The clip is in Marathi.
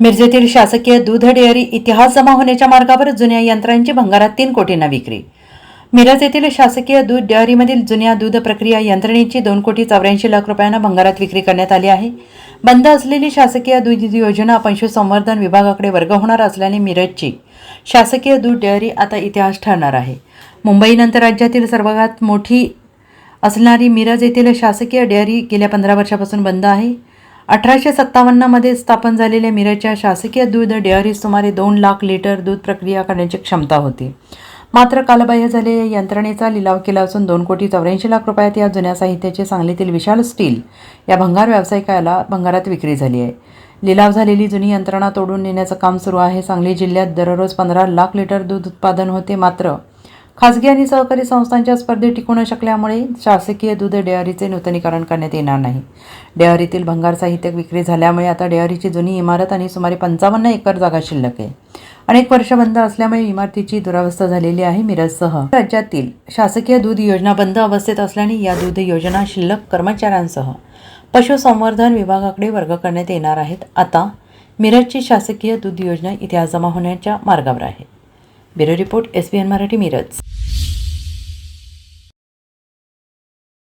मिरजेतील शासकीय दूध डेअरी इतिहास जमा होण्याच्या मार्गावर जुन्या यंत्रांची भंगारात तीन कोटींना विक्री. मिरज येथील शासकीय दूध डेअरीमधील जुन्या दूध प्रक्रिया यंत्रणेची दोन कोटी चौऱ्याऐंशी लाख रुपयांना भंगारात विक्री करण्यात आली आहे. बंद असलेली शासकीय दूध योजना पशुसंवर्धन विभागाकडे वर्ग होणार असल्याने मिरजची शासकीय दूध डेअरी आता इतिहास ठरणार आहे. मुंबईनंतर राज्यातील सर्वात मोठी असणारी मिरज येथील शासकीय डेअरी गेल्या पंधरा वर्षापासून बंद आहे. अठराशे सत्तावन्नमध्ये स्थापन झालेल्या मिरजच्या शासकीय दूध डेअरीस सुमारे दोन लाख लिटर दूध प्रक्रिया करण्याची क्षमता होती. मात्र कालबाह्य झालेल्या यंत्रणेचा लिलाव केला असून दोन कोटी चौऱ्याऐंशी लाख रुपयात या जुन्या साहित्याचे सांगलीतील विशाल स्टील या भंगार व्यावसायिकाला भंगारात विक्री झाली आहे. लिलाव झालेली जुनी यंत्रणा तोडून नेण्याचं काम सुरू आहे. सांगली जिल्ह्यात दररोज पंधरा लाख लिटर दूध उत्पादन होते. मात्र खासगी आणि सहकारी संस्थांच्या स्पर्धेत टिकू न शकल्यामुळे शासकीय दूध डेअरीचे नूतनीकरण करण्यात येणार नाही. डेअरीतील भंगार साहित्य विक्री झाल्यामुळे आता डेअरीची जुनी इमारत आणि सुमारे पंचावन्न एकर जागा शिल्लक आहे. अनेक वर्ष बंद असल्यामुळे इमारतीची दुरावस्था झालेली आहे मिरजसह राज्यातील शासकीय दूध योजना बंद अवस्थेत असल्याने या दूध योजना शिल्लक कर्मचाऱ्यांसह पशुसंवर्धन विभागाकडे वर्ग करण्यात येणार आहेत. आता मिरजची शासकीय दूध योजना इतिहास जमा होण्याच्या मार्गावर आहे. Bureau report S B N Marathi Miraj.